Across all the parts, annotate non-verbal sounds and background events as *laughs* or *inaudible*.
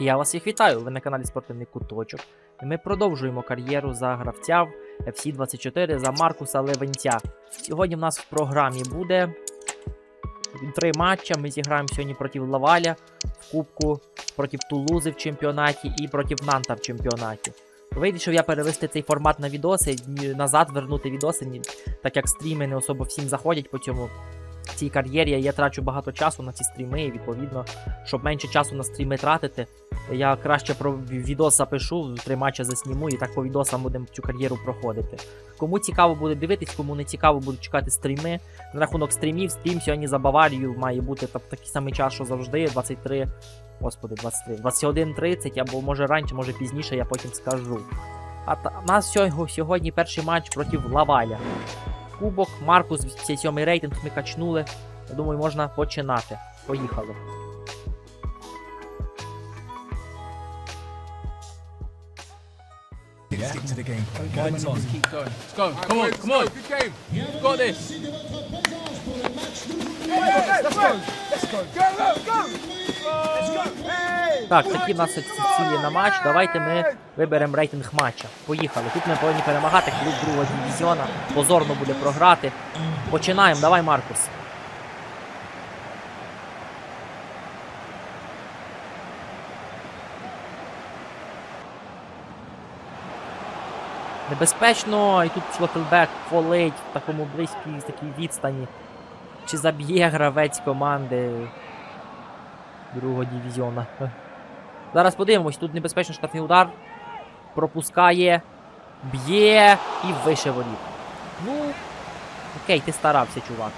Я вас всіх вітаю! Ви на каналі Спортивний Куточок. Ми продовжуємо кар'єру за гравця в FC 24 за Маркуса Левенця. Сьогодні в нас в програмі буде три матча. Ми зіграємо сьогодні проти Лаваля в Кубку, проти Тулузи в чемпіонаті і проти Нанта в чемпіонаті. Вирішив я перевести цей формат на відоси, назад вернути відоси, так як стріми не особо всім заходять по цьому. В цій кар'єрі я трачу багато часу на ці стріми, і відповідно, щоб менше часу на стріми тратити, я краще про відос запишу, три матчі засніму і так по відосам будемо цю кар'єру проходити. Кому цікаво буде дивитись, кому не цікаво, буду чекати стріми. На рахунок стрімів, стрім сьогодні за Баварію має бути так, такий самий час, що завжди, 23. Господи, 23, 21.30, або може раніше, може пізніше, я потім скажу. А та, нас сьогодні перший матч проти Лаваля. Кубок, Маркус, цей сьомий рейтинг ми качнули. Я думаю, можна починати. Поїхали. Stick to the game. Okay, Lights on. keep going. Let's go. Come on, come on. Good game. You've got this. Let's go. Let's go. Go, go, go. Let's go. Hey. Так, такі в нас ці цілі на матч. Давайте ми виберемо рейтинг матча. Поїхали. Тут ми повинні перемагати клуб другого дивізіона. Позорно буде програти. Починаємо. Давай, Маркус. Небезпечно, і тут Шлотенбек фолить в такому близькій такій відстані. Чи заб'є гравець команди другого дивізіона. *laughs* Зараз подивимось, тут небезпечно штрафний удар. Пропускає, б'є і вище воріт. Ну, окей, ти старався, чувак.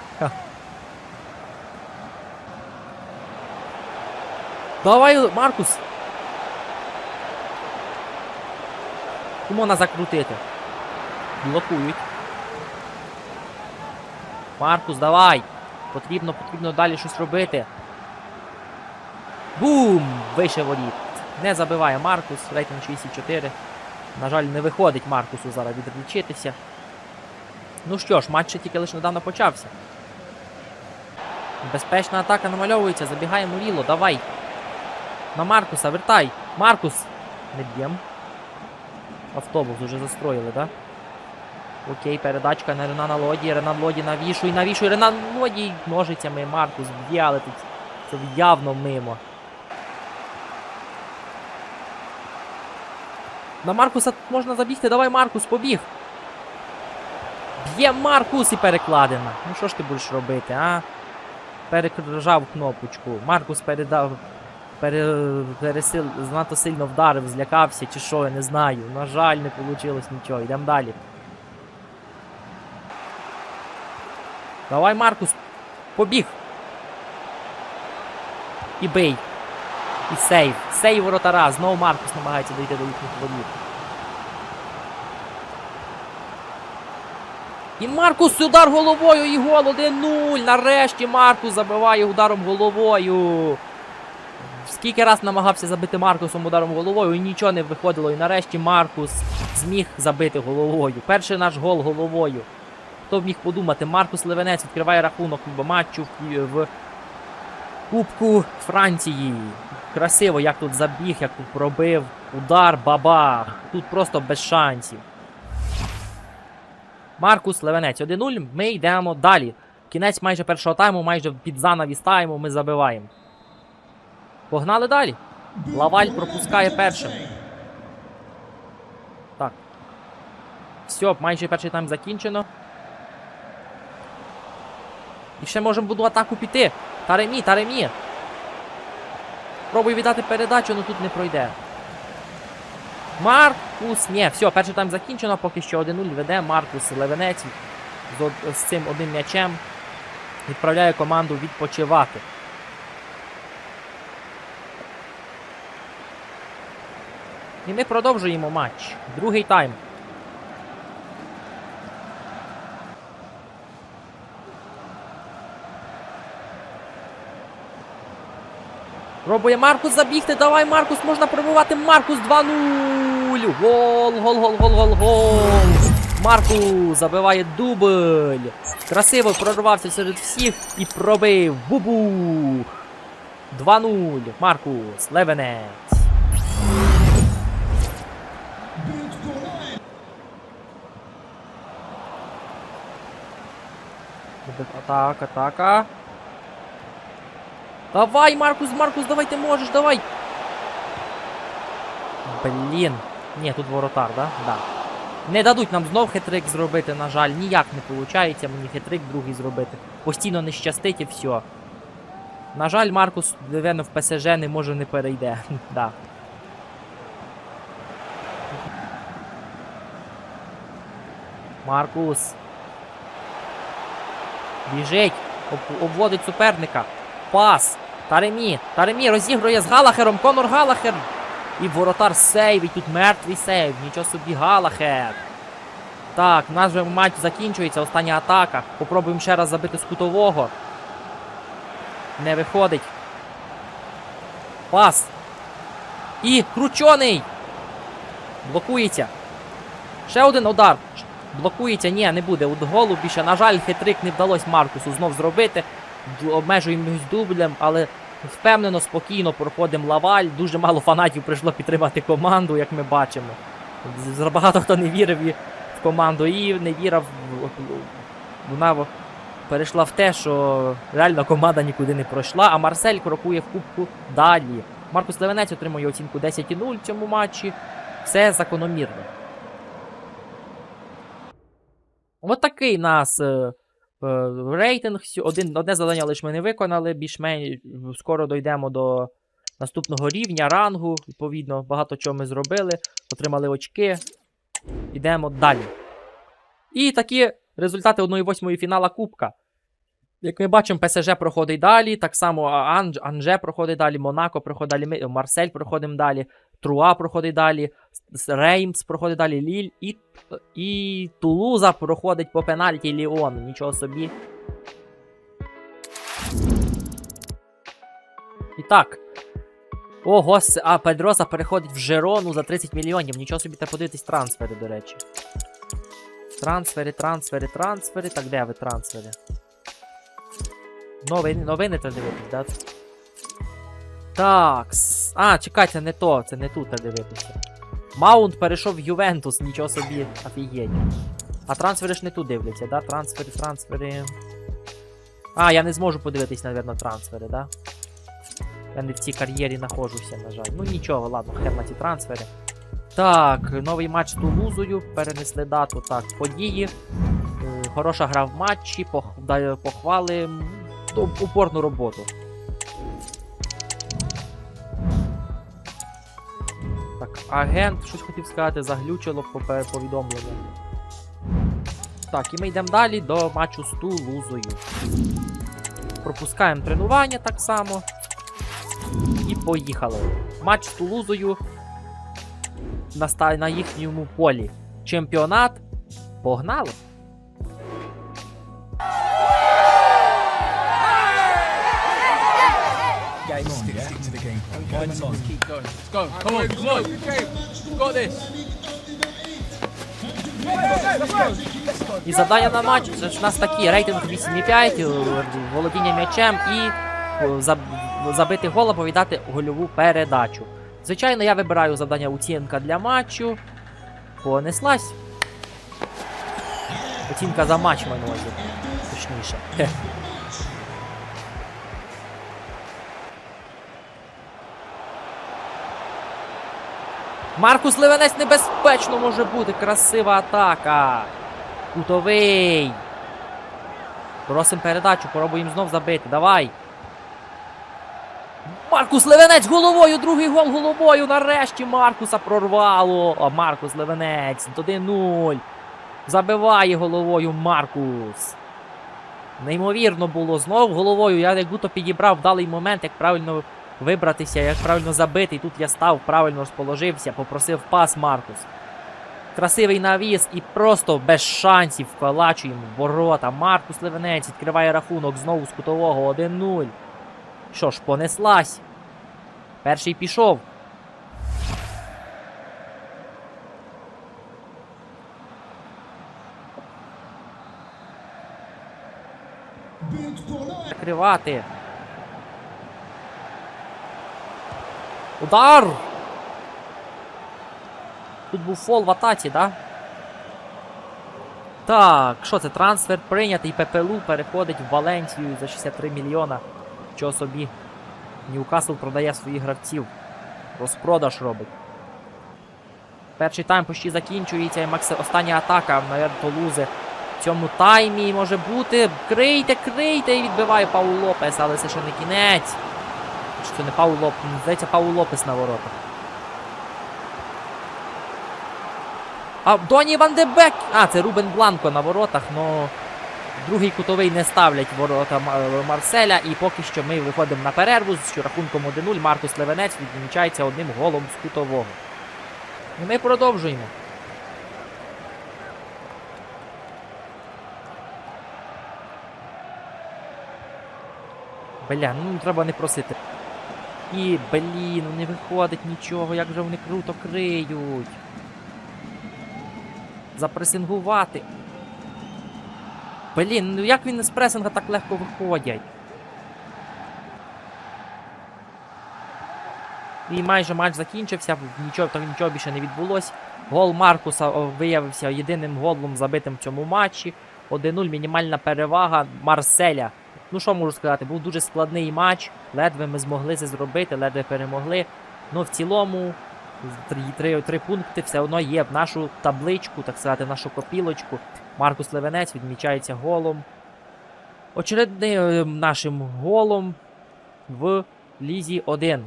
Давай, Маркус. Можна закрутити. Блокують. Маркус, давай. Потрібно, потрібно далі щось робити. Бум! Вище воріт. Не забиває Маркус, рейтинг 64. На жаль, не виходить Маркусу зараз відлічитися. Ну що ж, матч ще тільки лише недавно почався. Безпечна атака намальовується, забігає Муріло, давай. На Маркуса, вертай. Маркус! Не б'єм. Автобус уже застроїли, так? Окей, передачка на Ренана Лоді. Ренан Лоді навішує, навішує. Ренан Лоді ножицями Маркус б'є, але тут це явно мимо. На Маркуса можна забігти. Давай, Маркус, побіг. Б'є Маркус і перекладена. Ну що ж ти будеш робити, а? Перекружав кнопочку. Маркус передав. Пере, пересил, занадто сильно вдарив, злякався чи що, я не знаю. На жаль, не вийшло нічого. Йдемо далі. Давай, Маркус. Побіг. І бий. І сейв. Сейв воротара. Знову Маркус намагається дійти до їхніх воріт. І Маркус удар головою і гол 1-0. Нарешті Маркус забиває ударом головою. Скільки раз намагався забити Маркусом ударом головою, і нічого не виходило. І нарешті Маркус зміг забити головою. Перший наш гол головою. Хто б міг подумати, Маркус Левенець відкриває рахунок матчу в, Кубку Франції. Красиво, як тут забіг, як тут пробив. Удар, бабах. Тут просто без шансів. Маркус Левенець 1-0. Ми йдемо далі. Кінець майже першого тайму, майже під занавіс тайму ми забиваємо. Погнали далі. Лаваль пропускає першим. Так. Все, майже перший тайм закінчено. І ще можемо одну атаку піти. Таремі, Таремі. Пробуй віддати передачу, але тут не пройде. Маркус. Ні, все, перший тайм закінчено, поки що 1-0 веде Маркус Левенець з, з цим одним м'ячем. Відправляє команду відпочивати. І ми продовжуємо матч. Другий тайм. Пробує Маркус забігти. Давай, Маркус, можна пробивати. Маркус 2-0. Гол, гол, гол, гол, гол, гол. Маркус забиває дубль. Красиво прорвався серед всіх і пробив. Бубух. 2-0. Маркус Левенець. Атака, атака. Давай, Маркус, Маркус, давай ти можеш, давай. Блін. Ні, тут воротар, да? Да. Не дадуть нам знов хитрик зробити, на жаль. Ніяк не виходить мені хитрик другий зробити. Постійно не щастить і все. На жаль, Маркус, напевно, в ПСЖ не може не перейде. *laughs* да. Маркус. Біжить. об- Обводить суперника. Пас. Таремі. Таремі розігрує з Галахером. Конор Галахер. І воротар сейвить. Тут мертвий сейв. Нічого собі Галахер. Так, у нас вже матч закінчується. Остання атака. Попробуємо ще раз забити з кутового. Не виходить. Пас. І кручений. Блокується. Ще один удар. Блокується, ні, не буде. От голу більше. На жаль, хитрик не вдалося Маркусу знов зробити. Обмежуємось дублем, але впевнено, спокійно проходимо лаваль. Дуже мало фанатів прийшло підтримати команду, як ми бачимо. Багато хто не вірив в команду і не вірив. в- Вона перейшла в те, що реально команда нікуди не пройшла, а Марсель крокує в кубку далі. Маркус Левенець отримує оцінку 10,0 в цьому матчі. Все закономірно. От такий нас е, е, рейтинг. Один, одне завдання лише ми не виконали. Більш-менш скоро дійдемо до наступного рівня, рангу. Відповідно, багато чого ми зробили. Отримали очки. Йдемо далі. І такі результати 1-8 фінала Кубка. Як ми бачимо, ПСЖ проходить далі. Так само Анж, Анже проходить далі, Монако проходить далі, ми- Марсель проходимо далі, Труа проходить далі, Реймс проходить далі, Ліль і, і Тулуза проходить по пенальті Ліон. Нічого собі. І так. Ого, а Педроса переходить в Жерону за 30 мільйонів. Нічого собі треба подивитись трансфери, до речі. Трансфери, трансфери, трансфери. Так, де ви трансфери? Новини, новини треба дивитись, да? Так. А, чекайте, не то, це не тут треба дивитися. Маунт перейшов в Ювентус, нічого собі, офігеть. А трансфери ж не тут дивляться, да? Трансфери, трансфери. А, я не зможу подивитись, напевно, трансфери, да? Я не в цій кар'єрі знаходжуся, на жаль. Ну нічого, ладно, хер на ці трансфери. Так, новий матч з Тулузою. Перенесли дату. Так, події. Е, Хороша гра в матчі, пох... похвали. Упорну роботу. Агент, щось хотів сказати, заглючило повідомлення. Так, і ми йдемо далі до матчу з Тулузою. Пропускаємо тренування так само. І поїхали. Матч з Тулузою на, їхньому полі. Чемпіонат. Погнали! On, stick, stick to the game plan. Mine's on. Keep going. Let's go. Come on, come on. Got this. І завдання на матч це ж у нас такі: рейтинг 8,5, е, володіння м'ячем і е, забити гол або віддати гольову передачу. Звичайно, я вибираю завдання оцінка для матчу. Понеслась. Оцінка за матч маю на увазі. Точніше. Маркус Ливенець небезпечно може бути. Красива атака. Кутовий. Просим передачу, пробуємо знов забити. Давай. Маркус Левенець головою, другий гол головою. Нарешті Маркуса прорвало. А Маркус Левенець 1-0. Забиває головою Маркус. Неймовірно було. Знов головою. Я як будто підібрав вдалий момент, як правильно вибратися, як правильно забити. І тут я став, правильно розположився, попросив пас Маркус. Красивий навіс і просто без шансів вколачуємо ворота. Маркус Левенець відкриває рахунок знову з кутового 1-0. Що ж, понеслась. Перший пішов. Закривати. Удар! Тут був фол в атаці, да? Так, що це? Трансфер прийнятий. ППЛУ переходить в Валенцію за 63 мільйона. Чого собі? Ньюкасл продає своїх гравців. Розпродаж робить. Перший тайм почти закінчується. І остання атака на Толузи. В цьому таймі може бути. Крийте, крийте! І відбиває Паул Лопес, але це ще не кінець. Чи не Паул Лопес? Здається, Паул Лопес на воротах. А Доні Ван де Бек! А, це Рубен Бланко на воротах, но другий кутовий не ставлять ворота Марселя. І поки що ми виходимо на перерву з рахунком 1-0. Маркус Левенець відмічається одним голом з кутового. І ми продовжуємо. Бля, ну треба не просити. І, блін, не виходить нічого, як же вони круто криють. Запресингувати. Блін, ну як він з пресинга так легко виходять? І майже матч закінчився, нічого, так нічого більше не відбулось. Гол Маркуса виявився єдиним голом забитим в цьому матчі. 1-0 мінімальна перевага Марселя. Ну що можу сказати, був дуже складний матч. Ледве ми змогли це зробити, ледве перемогли. Ну в цілому три, три, три пункти все одно є в нашу табличку, так сказати, в нашу копілочку. Маркус Левенець відмічається голом. Очередним нашим голом в Лізі 1.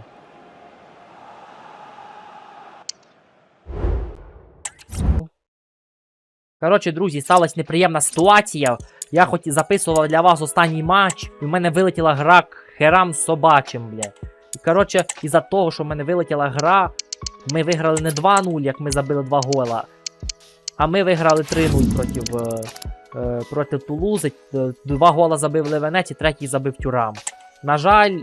Коротше, друзі, сталася неприємна ситуація. Я хоч записував для вас останній матч, і в мене вилетіла гра к херам собачим, бля. І коротше, із-за того, що в мене вилетіла гра, ми виграли не 2-0, як ми забили 2 гола, а ми виграли 3-0 проти, е, е, проти Тулузи. Е, Два гола забив Левенець і третій забив Тюрам. На жаль,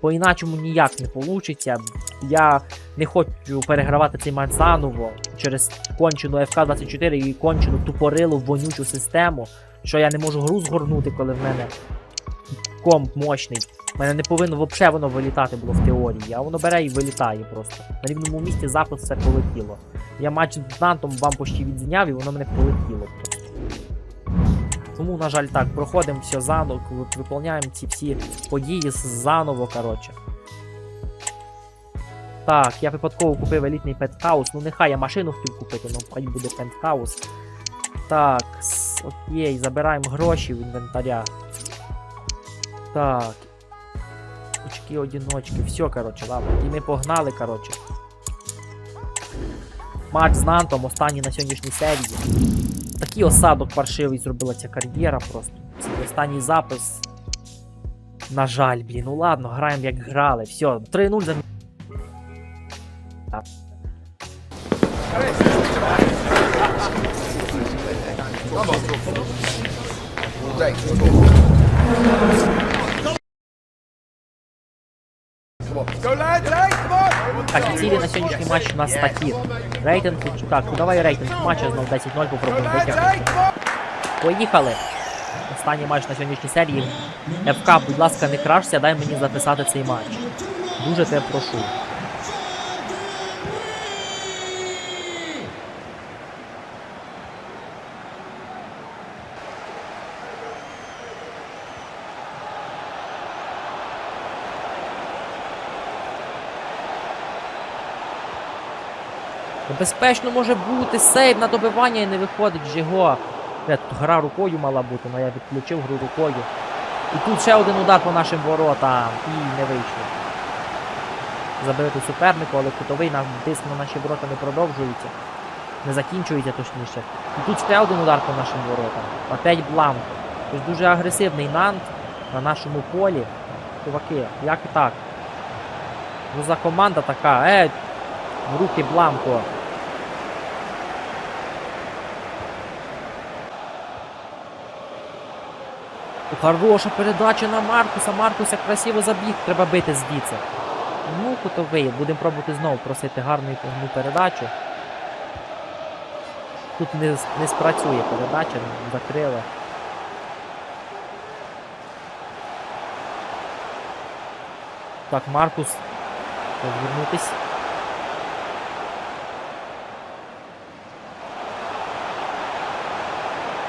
по-іначому ніяк не вийде. Я не хочу перегравати цей матч заново через кончену ФК-24 і кончену тупорилу вонючу систему, що я не можу гру згорнути, коли в мене комп мощний. У мене не повинно взагалі воно вилітати було в теорії, а воно бере і вилітає просто. На рівному місці запис все полетіло. Я матч з Нантом вам почти відзняв і воно мене полетіло. Тому, на жаль, так, проходимо все заново, от виповняємо ці всі події заново, коротше. Так, я випадково купив елітний пентхаус. Ну нехай я машину хотів купити, ну хай буде пентхаус. Так, окей, забираємо гроші в інвентаря. Так. Очки одіночки, все, коротше, ладно. І ми погнали, коротше. Матч з Нантом, останній на сьогоднішній серії. Такий осадок паршивий зробила ця кар'єра просто. Це останній запис. На жаль, блін, ну ладно, граємо як грали. Все, 3-0 за Так, цілі на сьогоднішній матч у нас такі. Рейтинг, так, ну давай рейтинг матча знов 10-0 Go, попробуємо витягнути. Поїхали. Останній матч на сьогоднішній серії. ФК, будь ласка, не крашся, дай мені записати цей матч. Дуже тебе прошу. Безпечно може бути сейв на добивання і не виходить ж його. Бля, тут гра рукою мала бути, але я відключив гру рукою. І тут ще один удар по нашим воротам. І не вийшло. Забити супернику, але кутовий нам тиск на наші ворота не продовжується. Не закінчується точніше. І тут ще один удар по нашим воротам. Опять бланк. Тобто дуже агресивний нант на нашому полі. Чуваки, як так? Ну за команда така, е, в руки Бланко. Хороша передача на Маркуса. Маркуса красиво забіг, треба бити звідси. Ну, кутовий. Будемо пробувати знову просити гарну і повну передачу. Тут не не спрацює передача, закрила. Так, Маркус. Повернутись.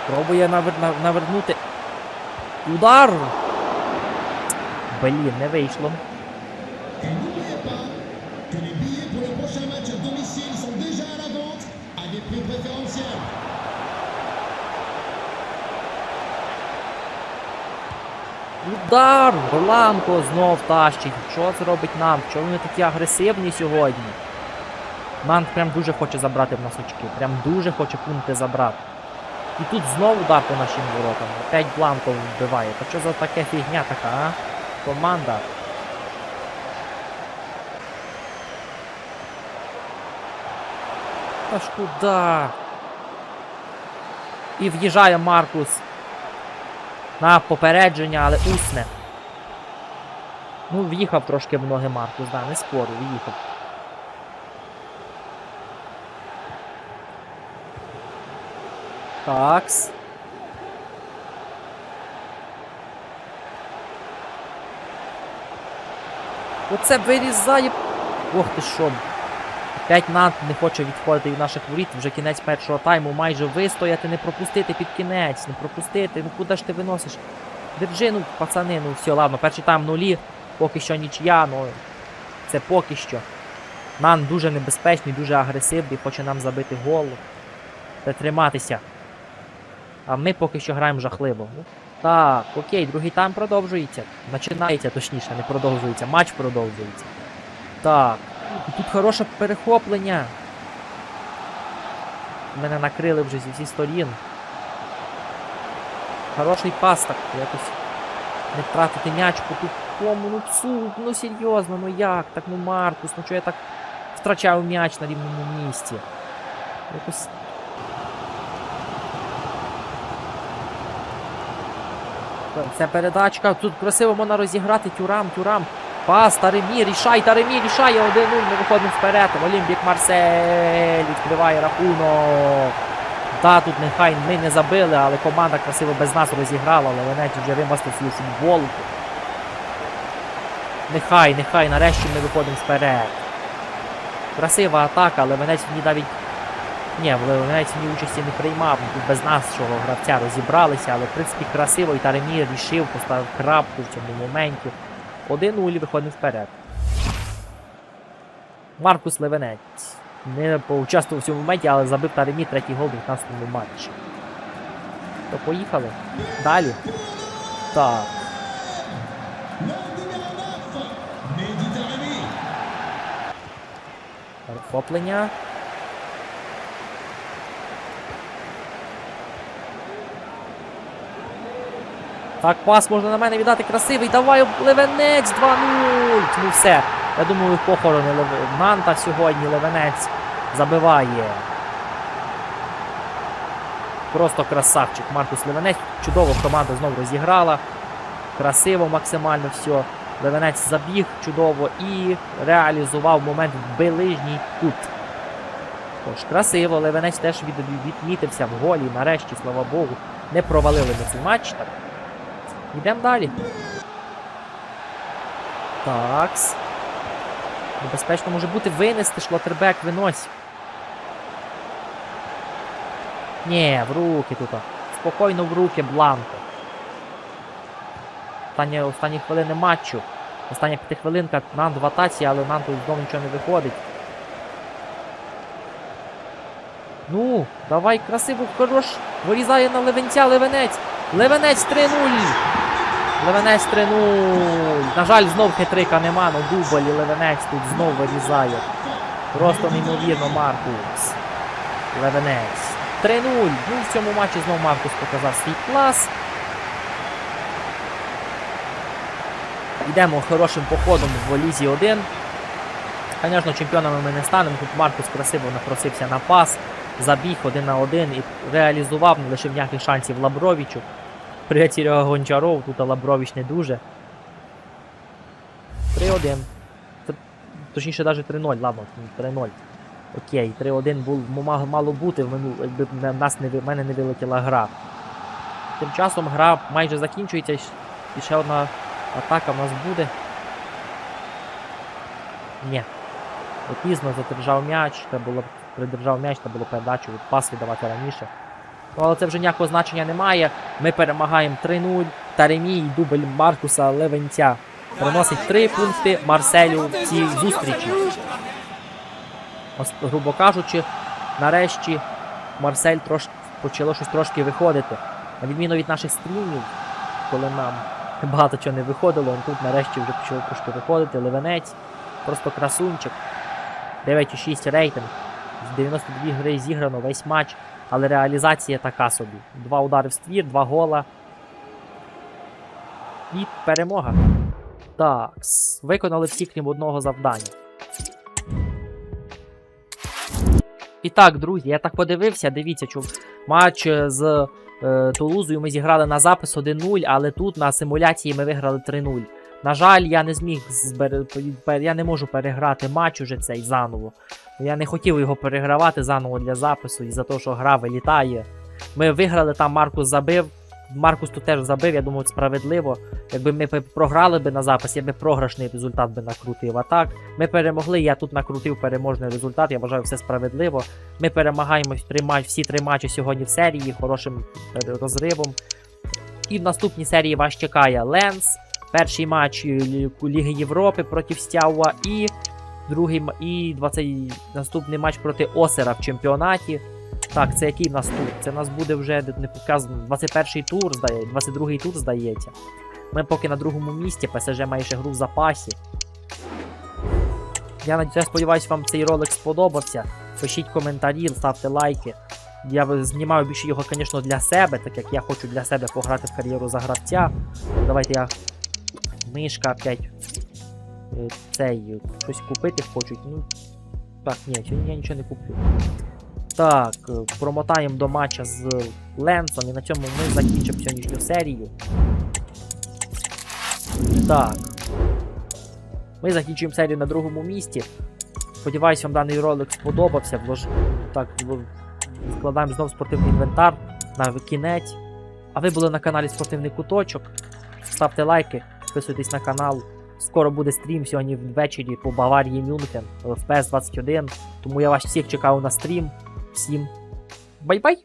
Пробує навернути. Удар! Блін, не вийшло. Удар! Роланко знов тащить. Що це робить нам? Чому вони такі агресивні сьогодні? Нант прям дуже хоче забрати в нас очки. Прям дуже хоче пункти забрати. І тут знову удар по нашим воротам. Опять Бланко вбиває. Та що за таке фігня така, а? Команда. Та ж куди? І в'їжджає Маркус на попередження, але усне. Ну, в'їхав трошки в ноги Маркус, да, не спорю, в'їхав. Такс. Оце вирізає. Ох ти що. Опять Нант не хоче відходити від наших воріт. Вже кінець першого тайму. Майже вистояти, не пропустити під кінець, не пропустити. Ну куди ж ти виносиш? Держи, ну, пацани, ну все, ладно, перший тайм нулі, поки що нічия, ну це поки що. Нан дуже небезпечний, дуже агресивний, хоче нам забити гол. Та триматися. А ми поки що граємо жахливо. Так, окей, другий тайм продовжується. Починається, точніше, не продовжується. Матч продовжується. Так. Тут хороше перехоплення. Мене накрили вже зі всіх сторін. Хороший пас так, якось не втратити м'яч по тупому, ну цу, ну серйозно, ну як? Так ну Маркус, ну чого я так втрачаю м'яч на рівному місці? Якось. Це передачка. Тут красиво можна розіграти тюрам, тюрам. Пас, Таремі, рішай, Таремі, рішає 1-0, ми виходимо вперед. Олімпік Марсель відкриває рахунок. Да, тут нехай ми не забили, але команда красиво без нас розіграла, але Венець вже вимастив свою футболку. Нехай, нехай, нарешті ми виходимо вперед. Красива атака, але в навіть. Ні, Венець в ній участі не приймав. Без нашого гравця розібралися, але в принципі красиво і Таремір рішив, поставив крапку в цьому моменті. 1-0 виходимо вперед. Маркус Левенець. Не поучаствував в цьому моменті, але забив Таремі третій гол в 19-му матчі. То поїхали. Далі. Так. Le numéro 9, Mehdi Taremi. Перехоплення. Так, пас можна на мене віддати красивий. Давай Левенець 2-0. Ну все. Я думаю, похорони Лев- Нанта сьогодні. Левенець забиває. Просто красавчик. Маркус Левенець. Чудово команда знову розіграла. Красиво максимально все. Левенець забіг чудово і реалізував момент в ближній кут. Тож, красиво, Левенець теж від, відмітився в голі. Нарешті, слава Богу, не провалили ми цей матч. Йдемо далі. Такс. Небезпечно може бути винести шлотербек винось. Ні, в руки тут. Спокійно в руки Бланко. Останні, останні хвилини матчу. Остання п'ятихвилинка Нант в атаці, але Нанту знову нічого не виходить. Ну, давай красиво, хорош. Вирізає на Левенця Левенець. Левенець 3-0. Левенець 3-0. На жаль, знов хитрика нема, но дубль і Левенець тут знов вирізає. Просто неймовірно Маркус. Левенець. 3-0. Ну, в цьому матчі знов Маркус показав свій клас. Йдемо хорошим походом в Лізі 1. Звісно, чемпіонами ми не станемо. Тут Маркус красиво напросився на пас, забіг один на один і реалізував, не лишив ніяких шансів Лабровичу. Привіт, Гончаров, тут Лабрович не дуже. 3-1. Точніше, навіть 3-0, ладно, 3-0. Окей, 3-1 був, мало, бути, якби нас не, в мене не вилетіла гра. Тим часом гра майже закінчується, і ще одна атака в нас буде. Ні. Пізно задержав м'яч, треба було придержав м'яч, треба було передачу, пас віддавати раніше. Ну, але це вже ніякого значення немає. Ми перемагаємо 3-0. Таремі і дубль Маркуса Левенця. Приносить 3 пункти Марселю в цій зустрічі. Ос- грубо кажучи, нарешті Марсель трош... почало щось трошки виходити. На відміну від наших стрімів, коли нам багато чого не виходило, тут нарешті вже почало трошки виходити. Левенець, просто красунчик. 9,6 рейтинг. З 92 гри зіграно весь матч, але реалізація така собі. Два удари в ствір, два гола. І перемога. Так, виконали всі, крім одного завдання. І так, друзі, я так подивився, дивіться, чув. Матч е, з е, Тулузою ми зіграли на запис 1-0, але тут на симуляції ми виграли 3-0. На жаль, я не зміг збер... я не можу переграти матч уже цей заново. Я не хотів його перегравати заново для запису із-за того, що гра вилітає. Ми виграли там, Маркус забив. Маркус тут теж забив, я думаю, справедливо. Якби ми програли би на запис, я би програшний результат би накрутив. А так, ми перемогли, я тут накрутив переможний результат, я вважаю все справедливо. Ми перемагаємо три матч, всі три матчі сьогодні в серії хорошим розривом. І в наступній серії вас чекає Ленс, перший матч Ліги Європи проти Стяуа і другий і 20, наступний матч проти Осера в чемпіонаті. Так, це який в нас тур? Це в нас буде вже не показано 21-й тур, здає, 22 тур, здається. Ми поки на другому місці, ПСЖ має ще гру в запасі. Я сподіваюся, вам цей ролик сподобався. Пишіть коментарі, ставте лайки. Я знімаю більше його, звісно, для себе, так як я хочу для себе пограти в кар'єру за гравця. Давайте я. Мишка опять. Е, Цей е, щось купити хочуть. Ну. Так, ні, сьогодні я нічого не куплю. Так, е, промотаємо до матча з Ленсом і на цьому ми закінчимо сьогоднішню серію. Так. Ми закінчуємо серію на другому місці. Сподіваюсь, вам даний ролик сподобався. Влож... Так, складаємо знову спортивний інвентар на кінець. А ви були на каналі Спортивний Куточок. Ставте лайки, підписуйтесь на канал. Скоро буде стрім сьогодні ввечері по Баварії Мюнхен в ПС 21. Тому я вас всіх чекаю на стрім. Всім бай-бай!